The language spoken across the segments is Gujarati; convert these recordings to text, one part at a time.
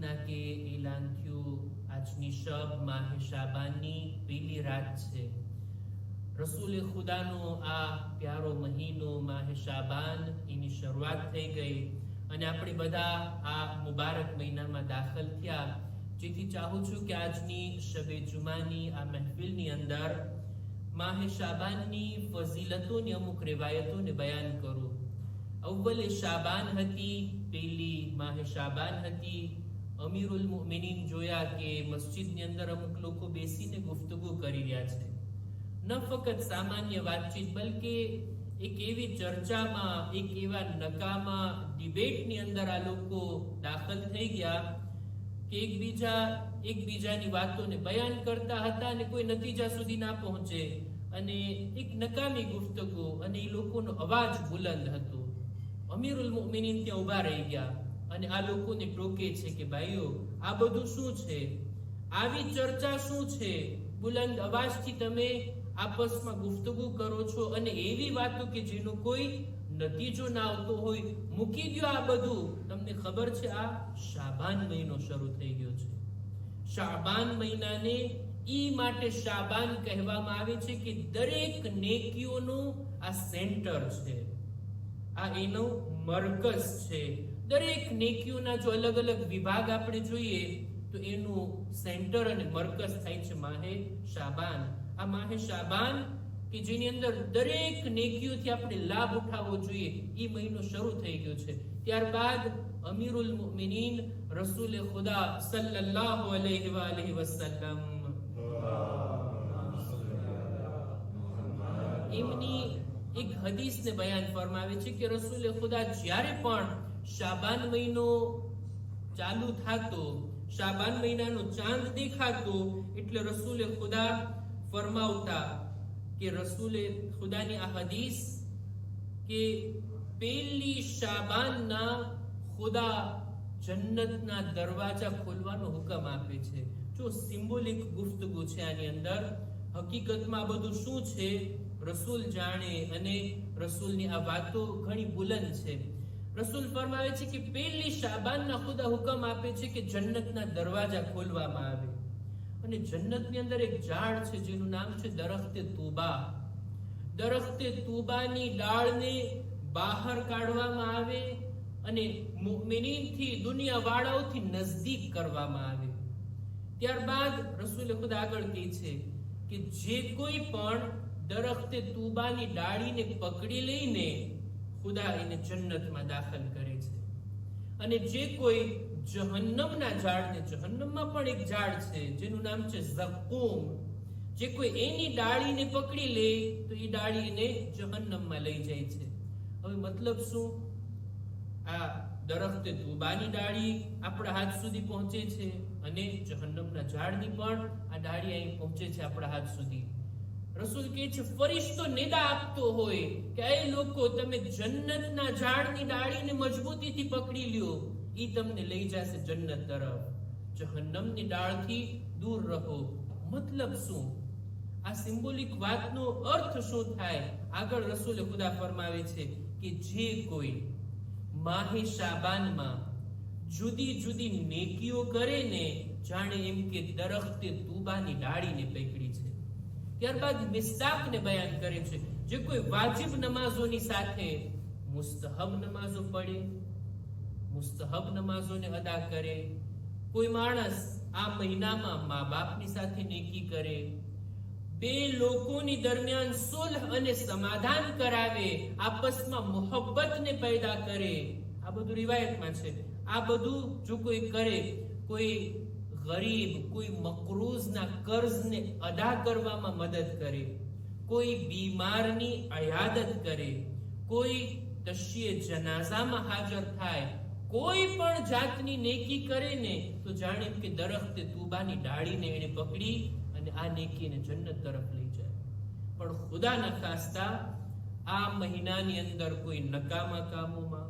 રીતના કે એલાન થયું. આજની શબ માહે શાબાનની પહેલી રાત છે. રસૂલ ખુદાનો આ પ્યારો મહિનો માહે શાબાન એની શરૂઆત થઈ ગઈ અને આપણે બધા આ મુબારક મહિનામાં દાખલ થયા. જેથી ચાહું છું કે આજની શબે જુમાની આ મહેફિલની અંદર માહે શાબાનની ફઝીલતોની અમુક riવાયતોને બયાન કરું. અવ્વલે શાબાન હતી, પેલી માહે શાબાન હતી અમીરુલ મુમિનીન જોયા કે મસ્જિદની અંદર અમુક લોકો બેસીને ગુફ્તગુ કરી રહ્યા છે. ન ફક્ત સામાન્ય વાતચીત, બલકે એક એવી ચર્ચામાં, એક એવા નકામા ડિબેટની અંદર આ લોકો દાખલ થઈ ગયા કે એકબીજા, એકબીજાની વાતોને બયાન કરતા હતા અને કોઈ નતીજા સુધી ના પહોંચે. અને એક નકામી ગુફ્તગુ અને એ લોકોનો અવાજ બુલંદ હતો. અમીરુલ મુમિનીન ત્યાં ઊભા રહી ગયા. અને આ લોકોને ટોકે છે કે ભાઈઓ, આ બધું શું છે? આવી ચર્ચા શું છે? બુલંદ અવાજથી તમે આપસમાં ગુફ્તગુ કરો છો અને એવી વાતો કે જેનો કોઈ નતીજો ના આવતો હોય, મૂકી ગયો આ બધું. તમને ખબર છે આ શાબાન મહિનો શરૂ થઈ ગયો છે. શાબાન મહિનાને ઈ માટે શાબાન કહેવામાં આવે છે કે દરેક નેકીઓનું આ સેન્ટર છે. આ એનો મરકઝ છે. દરેક નેકીઓના જો અલગ અલગ વિભાગ આપણે જોઈએ, તો એનું સેન્ટર અને મરકઝ થાય છે માહે શાબાન. આ માહે શાબાન કે જેની અંદર દરેક નેકીઓથી આપણે લાભ ઉઠાવવો જોઈએ એ મહિનો શરૂ થઈ ગયો છે. ત્યારબાદ અમીરુલ મુમિનીન રસૂલ ખુદા સલ્લલ્લાહુ અલૈહિ વાલિહિ વસલ્લમ. એમની એક હદીસને બયાન ફરમાવે છે કે રસૂલ ખુદા જ્યારે પણ શાબાન મહિનો ચાલુ થતો, શાબાન મહિનાનો ચાંદ દેખાતો, એટલે રસૂલે ખુદા ફરમાવતા કે રસૂલે ખુદાની આ હદીસ કે પેલી શાબાનના ખુદા જન્નતના દરવાજા ખોલવાનો હુકમ આપે છે. જો સિમ્બોલિક ગુફ્તગુ છે આની અંદર, હકીકતમાં બધું શું છે? રસૂલ જાણે અને રસૂલની આ વાતો ઘણી બુલંદ છે. રસૂલ ફરમાવે છે કે પહેલી શાબાનના ખુદા હુકમ આપે છે કે જન્નતના દરવાજા ખોલવામાં આવે. અને જન્નતની અંદર એક ઝાડ છે, જેનું નામ છે દરખતે તુબા. દરખતે તુબાની ડાળને બહાર કાઢવામાં આવે અને મુમિનીનથી, દુનિયાવાળાઓથી નજદીક કરવામાં આવે. ત્યારબાદ રસૂલે ખુદ આગળ કહે છે કે જે કોઈ પણ દરખતે તુબાની ડાળીને પકડી લઈને ખુદા એને જન્નતમાં દાખલ કરે છે. અને જે કોઈ જહન્નમના ઝાડને જહન્નમમાં પણ એક ઝાડ છે, જેનું નામ છે ઝક્કૂમ. જે કોઈ એની ડાળીને પકડી લે, તો એ ડાળીને જહન્નમમાં લઈ જાય છે. હવે મતલબ શું? આ દરખ્તે તુબાની ડાળી આપણા હાથ સુધી પહોંચે છે અને જહન્નમના ઝાડની પણ આ ડાળી અહીં પહોંચે છે આપણા હાથ સુધી. રસૂલ કહે છે, ફરિશ્તો નિદા આપતો હોય કે એ લોકો તમે જન્નતના ઝાડની ડાળીને મજબૂતીથી પકડી લ્યો, ઈ તમને લઈ જશે જન્નત તરફ. જહન્નમની ડાળથી દૂર રહો. મતલબ શું? આ સિમ્બોલિક વાતનો અર્થ શું થાય? આગળ રસૂલે ખુદા ફરમાવે છે કે જે કોઈ માહે શાબાનમાં જુદી જુદી નેકીઓ કરે ને, જાણે એમ કે દરખતે તુબાની ડાળીને પકડી છે. ત્યારબાદ મિસ્દાકને બયાન કરે છે. જે કોઈ વાજિબ નમાઝોની સાથે મુસ્તહબ નમાઝો પડે, મુસ્તહબ નમાઝોને અદા કરે, કોઈ માણસ આ મહિનામાં મા બાપની સાથે નેકી કરે, બે લોકોની દરમિયાન સુલહ અને સમાધાન કરાવે, આપસમાં મોહબ્બતને પેદા કરે, આ બધું રિવાયતમાં છે. આ બધું જો કોઈ કરે, કોઈ ગરીબ કોઈ મકરૂઝના કર્જને અદા કરવામાં મદદ કરે, કોઈ બીમારની અયાદત કરે, કોઈ તશ્ય જનાઝામાં હાજર થાય, કોઈ પણ જાતની નેકી કરે ને, તો જાણે કે દરખતે તુબાની ડાળીને એને પકડી અને આ નેકીને જન્નત તરફ લઈ જાય. પણ ખુદા ન ખાસ્તા આ મહિનાની અંદર કોઈ નકામા કામોમાં,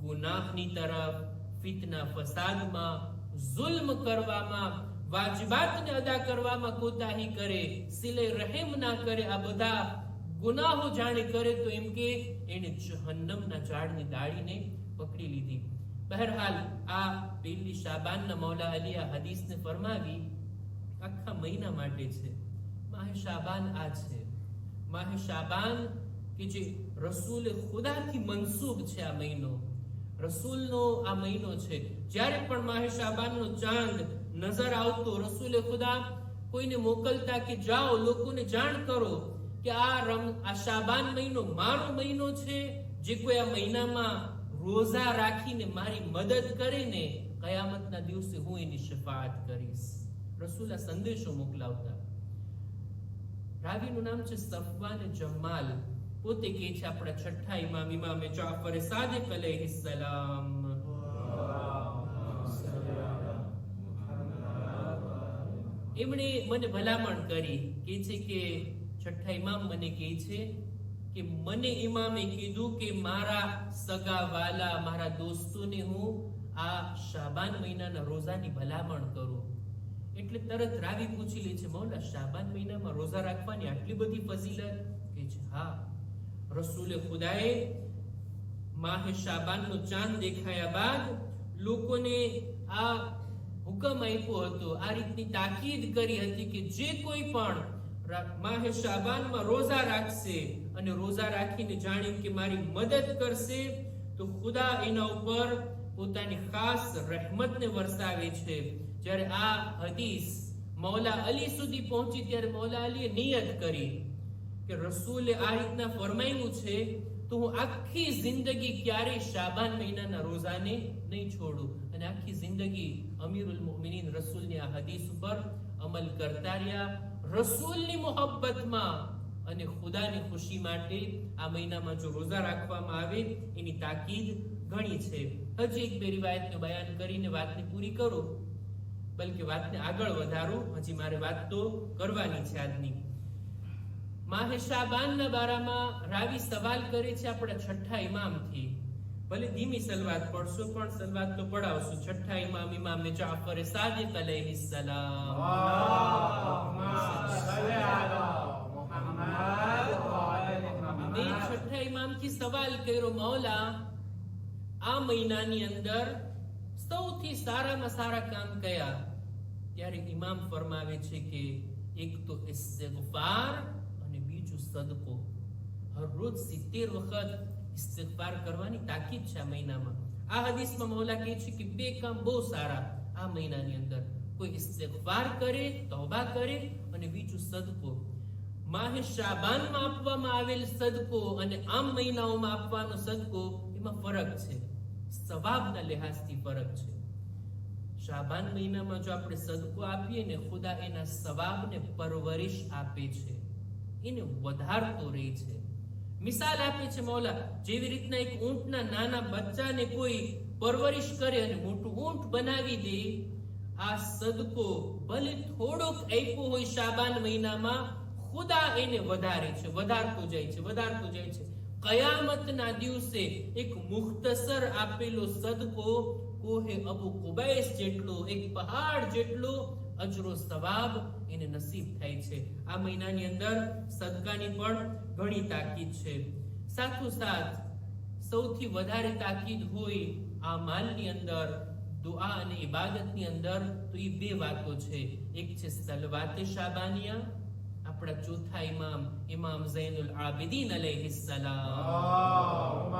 ગુનાહની તરફ, ફિતના ફસાદમાં જુલ્મ કરવામાં, વાજબાતને અદા કરવામાં કોતાહી કરે, સિલે રહેમ ના કરે, આ બધા ગુનાહો જાણે કરે તો એમ કે એને જહન્નમના ઝાડની ડાળીને પકડી લીધી. બહરહાલ આ પેલી શાબાનના મૌલા અલી આ હદીસને ફરમાવી, આખા મહિના માટે છે. માહે શાબાન આ છે. માહે શાબાન કે જે રસૂલ ખુદાથી મનસૂબ છે આ મહિનો. રસૂલનો આ મહિનો છે. જ્યારે પણ માહે શાબાનનો ચાંદ નજર આવતો, રસૂલે ખુદા કોઈને મોકલતા કે જાઓ, લોકોને જાણ કરો કે આ રમ, આ શાબાન મહિનો મારો મહિનો છે. જે કોઈ આ મહિનામાં રોઝા રાખીને મારી મદદ કરે ને કયામતના દિવસે હું એની શફાત કરીશ. રસૂલ આ સંદેશો મોકલાવતા. રાવીનું નામ છે સફવાન જમાલ. પોતે કે છે, આપણા છઠ્ઠા ઇમામ, ઇમામે જાફર સાદિક અલૈહિસ સલામ. એમણે મને ભલામણ કરી કે છે કે છઠ્ઠા ઇમામ મને કહે છે કે, મને ઇમામે કીધું કે મારા સગા વાલા, મારા દોસ્તોને હું આ શાબાન મહિનાના રોઝાની ભલામણ કરું. એટલે તરત રાવી પૂછી લે છે, મૌલા, શાબાન મહિનામાં રોઝા રાખવાની આટલી બધી ફઝીલત? કે છે, હા. રસૂલે ખુદાએ માહ શાબાનનો ચાંદ દેખાયા બાદ લોકોને આ હુકમ આપ્યો હતો આ રીતની તાકીદ કરી હતી કે જે કોઈ પણ માહે શાબાનમાં રોઝા રાખશે અને રોઝા રાખીને જાણ્યું કે મારી મદદ કરશે તો ખુદા એના ઉપર પોતાની ખાસ રહેમતને વરસાવે છે જ્યારે આ હદીસ મૌલા અલી સુધી પહોંચી, ત્યારે મૌલા અલીએ નિયત કરી કે રસૂલે આ રીતના ફરમાયું છે, તો હું આખી જિંદગી ક્યારેય શાબાન મહિનાના રોઝાને નહીં છોડું. અને આખી જિંદગી અમીરુલ મુમિનીન રસૂલની આ હદીસ ઉપર અમલ કરતા રહ્યા. રસૂલની મોહબ્બતમાં અને ખુદાની ખુશી માટે આ મહિનામાં જો રોઝા રાખવામાં આવે, એની તાકીદ ઘણી છે. હજી એક બે રિવાયતને બયાન કરીને વાતને પૂરી કરું. બલકે વાતને આગળ વધારું. હજી મારે વાત તો કરવાની છે આજની. માહે શાબાનના બારામાં રાવી સવાલ કરે છે આપણા છઠ્ઠા ઇમામથી. ભલે ધીમી સલવાત પડશો પણ સલવાત તો પડાવશું. છઠ્ઠા ઇમામ ઇમામ જાફર સાદિક અલૈહિસ સલામ. મેં છઠ્ઠા ઇમામથી સવાલ કર્યો મૌલા આ મહિનાની અંદર સૌથી સારામાં સારા કામ કયા? ત્યારે ઇમામ ફરમાવે છે કે એક તો ઇસ્તિગફાર અને બીજું સદકો. હરરોજ 70 વખત ઇસ્તિગફાર કરવાની તાકીદ છે આ મહિનામાં. આ હદીસમાં મૌલા કહે છે કે બે કામ બહુ સારા આ મહિનાની અંદર. કોઈ ઇસ્તિગફાર કરે, તોબા કરે અને બીજું સદકો. માહે શાબાનમાં આપવામાં આવેલ સદકો અને આમ મહિનાઓમાં આપવાનો સદકો એમાં ફરક છે. સવાબના લિહાઝથી ફરક છે. શાબાન મહિનામાં જો આપણે સદકો આપીએ ને ખુદા એના સવાબને પરવરિશ આપે છે. એને વધારતો રહે છે. મિસાલ આપે છે મૌલા, જેવી રીતના એક ઊંટના નાના બચ્ચાને કોઈ પરવરિશ કરે અને મોટું ઊંટ બનાવી દે, આ સદકો ભલે થોડોક આપ્યો હોય શાબાન મહિનામાં, ખુદા એને વધારે છે, વધારતો જાય છે, વધારતો જાય છે. કયામતના દિવસે એક મુખ્તસર આપેલો સદકો કોહે અબુ કુબૈસ જેટલો, એક પહાડ જેટલો અજરો સવાબ એને નસીબ થાય છે. આ મહિનાની અંદર સદકાની પણ ઘણી તાકીદ છે. સાથોસાથ સૌથી વધારે તાકીદ હોય આ માલની અંદર, દુઆ અને ઇબાદતની અંદર, તો એ બે વાતો છે. એક છે સલવાતે શાબાનિયા, આપણા ચોથા ઇમામ ઇમામ ઝૈનુલ આબિદીન અલૈહિસ સલામ.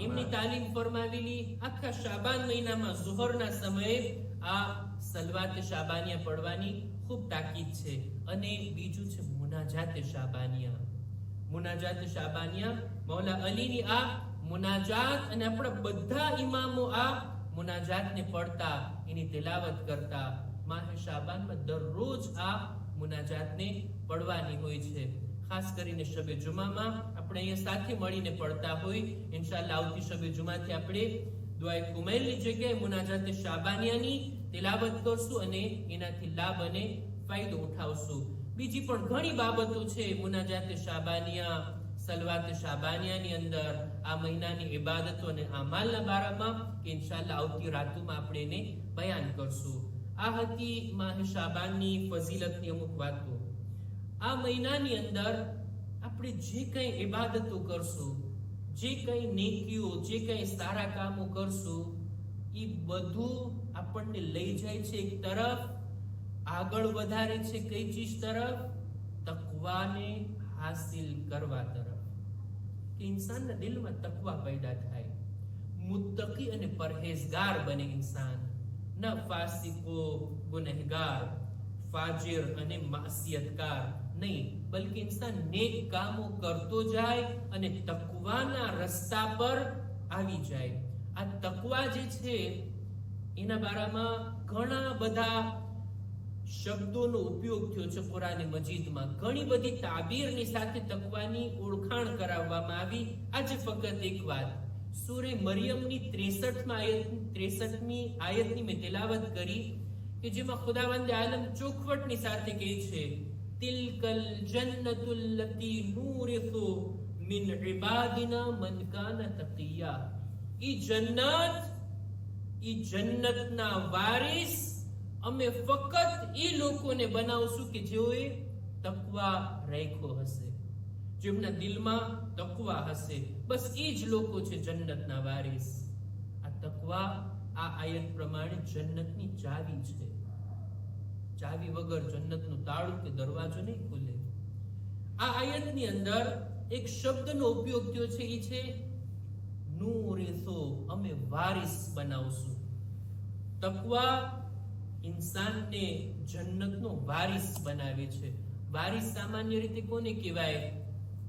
એમની તાલીમ ફરમાવેલી આખા શાબાન મહિનામાં ઝુહરના સમયે આ સલવાત શાબાનિયા પડવાની ખૂબ તાકીદ છે અને બીજું છે મુનાજાત શાબાનિયા મુનાજાત શાબાનિયા મૌલા અલીની આ મુનાજાત અને આપણા બધા ઇમામો આ મુનાજાતને પડતા એની તિલાવત કરતા માહે શાબાનમાં દરરોજ આ મુનાજાતને પડવાની હોય છે ખાસ કરીને શબે જુમામાં આપણે અહીંયા સાથે મળીને પડતા હોય. ઇન્શાલ્લાહ આવતી શબે જુમાથી આપણે દુઆએ કુમૈલની જગ્યાએ મુનાજાતે શાબાનિયાની તિલાવત કરશું અને એનાથી લાભ અને ફાયદો ઉઠાવશું. બીજી પણ ઘણી બાબતો છે મુનાજાતે શાબાનિયા, સલવાત શાબાનિયાની અંદર, આ મહિનાની ઇબાદતો અને અમાલના બારામાં કે ઇન્શાલ્લાહ આવતી રાતોમાં આપણે એને બયાન કરશું. આ હતી માહ શાબાનની ફઝીલતની અમુક વાતો. આ મહિનાની અંદર આપણે જે કંઈ ઇબાદતો કરશું, જે કંઈ નેકીઓ, જે કંઈ સારા કામો કરશું, એ બધું આપણને લઈ જાય છે એક તરફ, આગળ વધારે છે કઈ ચીજ તરફ? તકવાને હાસિલ કરવા તરફ. કે ઇન્સાનના દિલમાં તકવા પેદા થાય. મુત્તકી અને પરહેઝગાર બને ઇન્સાન. ન ફાસિકો, ગુનહગાર, ફાજિર અને માસિયતકાર. નહીં, બલકે ઇન્સાન નેક કામો કરતો જાય અને તકવાના રસ્તા પર આવી જાય. આ તકવા જે છે, એના બારામાં ઘણા બધા શબ્દોનો ઉપયોગ થયો છે કુરાન મજીદમાં. ઘણી બધી તાબીરની સાથે તકવાની ઓળખાણ કરાવવામાં આવી. આજે ફક્ત એક વાત. સૂરે મરિયમની 63માં આયત 63મી આયતની મેં તિલાવત કરી કે જેમાં ખુદાવંદે આલમ ચોખવટની સાથે કહે છે તિલકલ જન્નતુલ લતી નૂરિથુ મિન ઇબાદિના મન કાના તકિયા ઈ જન્નત, ઈ જન્નતના વારિસ અમે ફક્ત એ લોકોને બનાવશું કે જેઓએ તકવા રાખ્યો હશે, જેમના દિલમાં તકવા હશે. બસ એ જ લોકો છે જન્નતના વારિસ. આ તકવા, આ આયત પ્રમાણે જન્નતની ચાવી છે. ચાવી વગર જન્નતનું તાળું કે દરવાજો નહીં ખુલે. આ આયતની અંદર એક શબ્દનો ઉપયોગ થયો છે એ છે નૂરિસો અમે વારિસ બનાવશું. તકવા ઇન્સાનને જન્નતનો વારિસ બનાવે છે. વારિસ સામાન્ય રીતે કોને કહેવાય?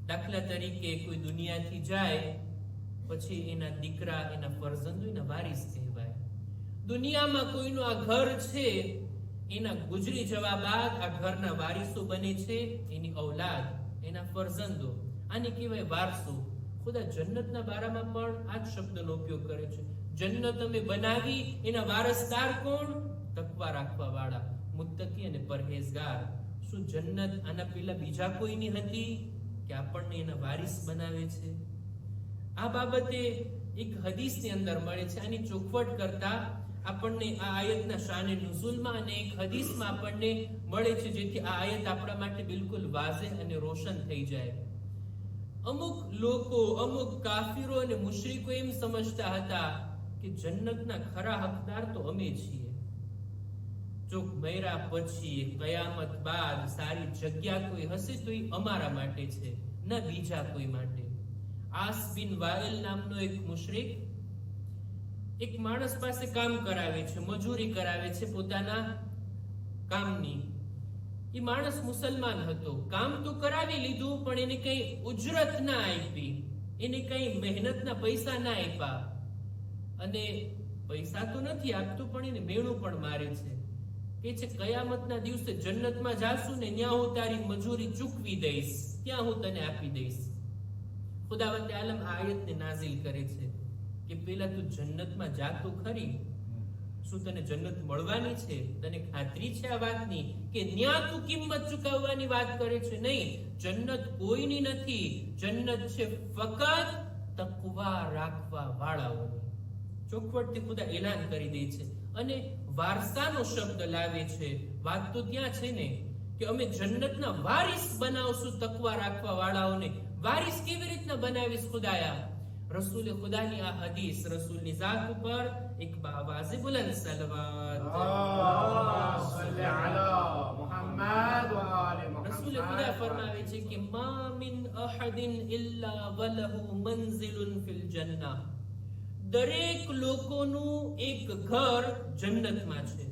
દાખલા તરીકે કોઈ દુનિયાથી જાય, પછી એના દીકરા, એના ફરજંદો એના વારિસ કહેવાય. દુનિયામાં કોઈનું આ ઘર છે એના ગુજરી જવા બાદ આ ઘરના વારિસો બને છે, એની ઔલાદ, એના ફરજંદો, આને કહેવાય વારસો. ખુદા જન્નતના બારામાં પણ આ જ શબ્દનો ઉપયોગ કરે છે. જન્નત અમે બનાવી, એના વારસદાર કોણ? તકવા રાખવા વાળા મુત્તકી અને પરહેઝગાર. શું જન્નત આના પેલા બીજા કોઈની હતી કે આપણને એના વારિસ બનાવે છે? આ બાબતે એક હદીસની અંદર મળે છે. આની ચોખવટ કરતા આપણને આ આયતના શાને નુઝુલમાં અને એક હદીસમાં આપણને મળે છે, જેથી આ આયત આપણા માટે બિલકુલ વાઝેહ અને રોશન થઈ જાય. અમુક લોકો, અમુક કાફીરો અને મુશરિકો એમ સમજતા હતા કે જન્નતના ખરા હકદાર તો અમે છીએ. જો મૈરા પછી, કયામત બાદ સારી જગ્યા કોઈ હશે તો એ અમારા માટે છે, ન બીજા કોઈ માટે. આસ બિન વાયલ નામનો એક મુશરિક એક માણસ પાસે કામ કરાવે છે, મજૂરી કરાવે છે પોતાના કામની. એ માણસ મુસલમાન હતો. કામ તો કરાવી લીધું, પણ એને કઈ ઉજરત ના આપી. એને કઈ મહેનતના પૈસા ના આપ્યા. અને પૈસા તો નથી આપતું, પણ એને મેણું પણ મારે છે. કે છે, કયામતના દિવસે જન્નતમાં જાશું ને ત્યાં હું તારી મજૂરી ચૂકવી દઈશ. ત્યાં હું તને આપી દઈશ. ખુદાવંતે આલમ આ આયતને નાઝિલ કરે છે. કે પેલા તું જન્નતમાં જા તો ખરી. શું તને જન્નત મળવાની છે? તને ખાતરી છે આ વાતની? કે ન્યા તું કિંમત ચૂકવવાની વાત કરે છે? નહીં. જન્નત કોઈની નથી. જન્નત છે ફક્ત તકવા રાખવા વાળાઓની. ચોખવટથી ખુદા એલાન કરી દે છે. અને વારસાનો શબ્દ લાવે છે. વાત તો ત્યાં છે ને, કે અમે જન્નતના વારિસ બનાવશું તકવા રાખવા વાળાઓને. વારિસ કેવી રીતના બનાવીશ ખુદાયા? રસૂલ ખુદાની આ હદીસ રસૂલની જાત ઉપર એક બાવાઝે બુલંદ સલવાત રસૂલ ખુદા ફરમાવે છે કે મા મિન અહદિન ઇલ્લા વલહુ મંઝિલુન ફિલ જન્ના દરેક લોકોનું એક ઘર જન્નતમાં છે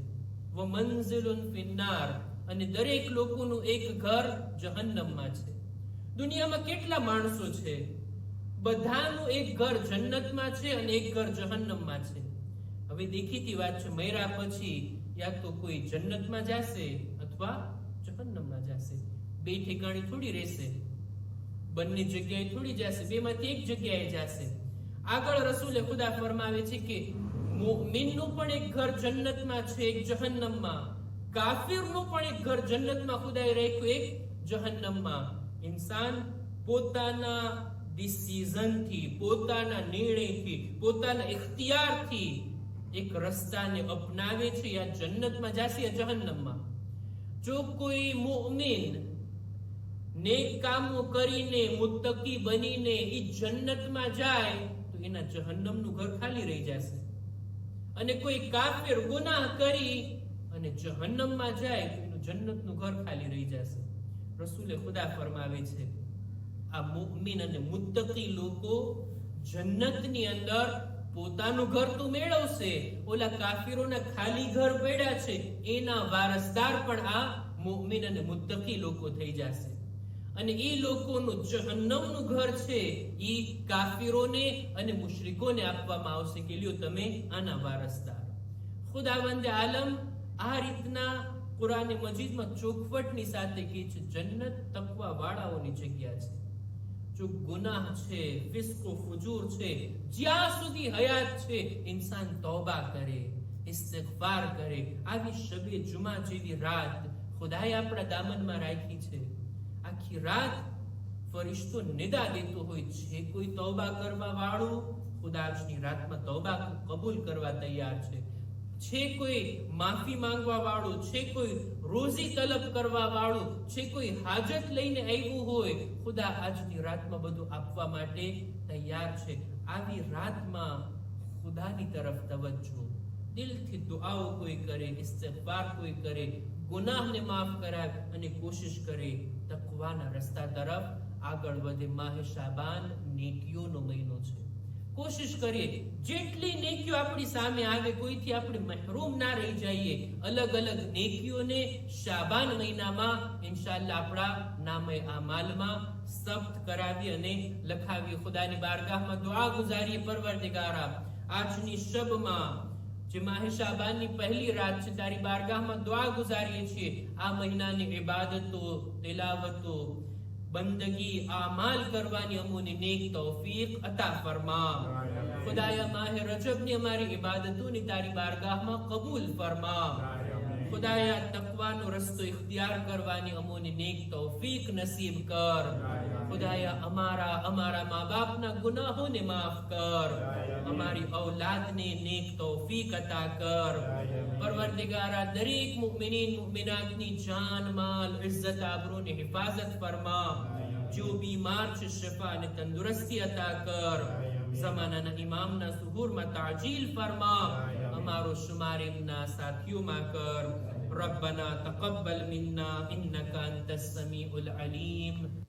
વ મંઝિલુન ફિન્નાર અને દરેક લોકોનું એક ઘર જહન્નમમાં છે દુનિયામાં કેટલા માણસો છે બધાનું એક ઘર જન્નતમાં છે અને એક ઘર જહન્નમમાં છે. હવે દેખીતી વાત છે મૈરા પછી યા તો કોઈ જન્નતમાં જશે અથવા જહન્નમમાં જશે. બે ઠેકાણે થોડી રહેશે, બંને જગ્યાએ થોડી જશે, બેમાંથી એક જગ્યાએ જશે. આગળ રસૂલે ખુદા ફરમાવે છે કે, મુમિનનું પણ એક ઘર જન્નતમાં છે, એક જહન્નમમાં. કાફિરનું પણ એક ઘર જન્નતમાં ખુદાએ રાખ્યું, એક જહન્નમમાં. ઇન્સાન પોતાના ડિસિઝનથી પોતાના નિર્ણયથી, પોતાના ઇખ્તિયારથી એક રસ્તાને અપનાવે છે યા જન્નતમાં જશે યા જહન્નમમાં. જો કોઈ મુમિન નેક કામો કરીને મુત્તકી બનીને એ જન્નતમાં જાય, તો એના જહન્નમનું ઘર ખાલી રહી જશે. અને કોઈ કાફેર ગુનાહ કરી અને જહન્નમમાં જાય, તો એનું જન્નતનું ઘર ખાલી રહી જશે. રસૂલે ખુદા ફરમાવે છે આ મુഅમિન અને મુત્તકી લોકો જન્નતની અંદર પોતાનું ઘર તો મેળવશે. ઓલા કાફિરોના ખાલી ઘર પડ્યા છે. એના વારસદાર પણ આ મુમિન અને મુત્તકી લોકો થઈ જશે. અને એ લોકોનું જહન્નમનું ઘર છે. એ કાફિરોને અને મુશરિકોને આપવામાં આવશે કે લ્યો તમે આના વારસદાર. ખુદાવંદે આલમ આ રીતના કુરાને મજીદમાં ચોખવટની સાથે કહે છે, જન્નત તકવા વાળાઓની જગ્યા છે. જો ગુનાહ છે ફિસ્કો ફુજૂર છે જ્યાં સુધી હયાત છે ઇન્સાન તોબા કરે ઇસ્તિગફાર કરે આવી શબે જુમા જેવી રાત ખુદાએ આપણા દામનમાં રાખી છે આખી રાત ફરિશ્તો નિદા દેતો હોય છે કોઈ તૌબા કરવા વાળું ખુદા આજની રાતમાં તૌબા કબૂલ કરવા તૈયાર છે છે કોઈ માફી માંગવા વાળો છે કોઈ રોઝી તલબ કરવા વાળું છે કોઈ હાજત લઈને આવ્યું હોય, ખુદા આજની રાતમાં બધું આપવા માટે તૈયાર છે. આવી રાતમાં ખુદાની તરફ તવજ્જો. દિલથી દુઆઓ કોઈ કરે, ઇસ્તિગફાર કોઈ કરે, ગુનાહને માફ કરાય અને કોશિશ કરે, તકવાના રસ્તા તરફ આગળ વધે. માહે શાબાન, નેકીઓનો મહિનો છે. કોશિશ કરીએ. જેટલી નેકીઓ આપણી સામે આવે, કોઈથી આપણે મહેરૂમ ના રહી જઈએ. અલગ અલગ નેકીઓને શાબાન મહિનામાં ઇન્શાઅલ્લાહ આપણા નામે આમાલમાં સખ્ત કરાવી અને લખાવી. ખુદાની બારગાહમાં દુઆ ગુજારીએ પરવરદિગારા આજની શબમાં જે માહે શાબાનની પહેલી રાત છે, તારી બારગાહમાં દુઆ ગુજારીએ છીએ. આ મહિનાની ઇબાદતો, તિલાવતો બંદગી આમાલ કરવાની અમોને નેક તૌફીક અતા ફરમા ખુદાયા માહે રજબની અમારી ઇબાદતોની તારી બારગાહમાં કબૂલ ફરમા ખુદાયા તકવાનો રસ્તો ઇખ્તિયાર કરવાની અમોને નેક તૌફીક નસીબ કર. ખુદાયા અમારા અમારા મા બાપના ગુનાહોને માફ કર અમારી ઔલાદને નેક તૌફીક અતા કર પરવરદિગારા દરેક મુમિનીન મુમિનાતની જાન માલ ઇઝ્ઝત આબરૂની હિફાજત ફરમા જો બીમાર છે શફા અને તંદુરસ્તી અતા કર જમાનાના ઇમામના સુહુરમાં તાજીલ ફરમા અમારો શુમાર એમના સાથીઓમાં કર ربنا تقبل منا إنك أنت السميع العليم